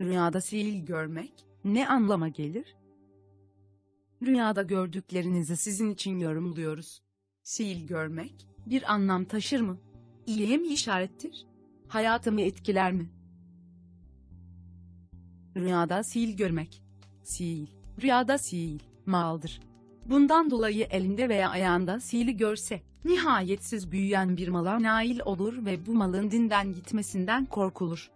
Rüyada sil görmek ne anlama gelir? Rüyada gördüklerinizi sizin için yorumluyoruz. Sil görmek bir anlam taşır mı? İyiye mi işarettir? Hayatımı etkiler mi? Rüyada sil görmek. Sil, rüyada sil, maldır. Bundan dolayı elinde veya ayağında sili görse, nihayetsiz büyüyen bir mala nail olur ve bu malın dinden gitmesinden korkulur.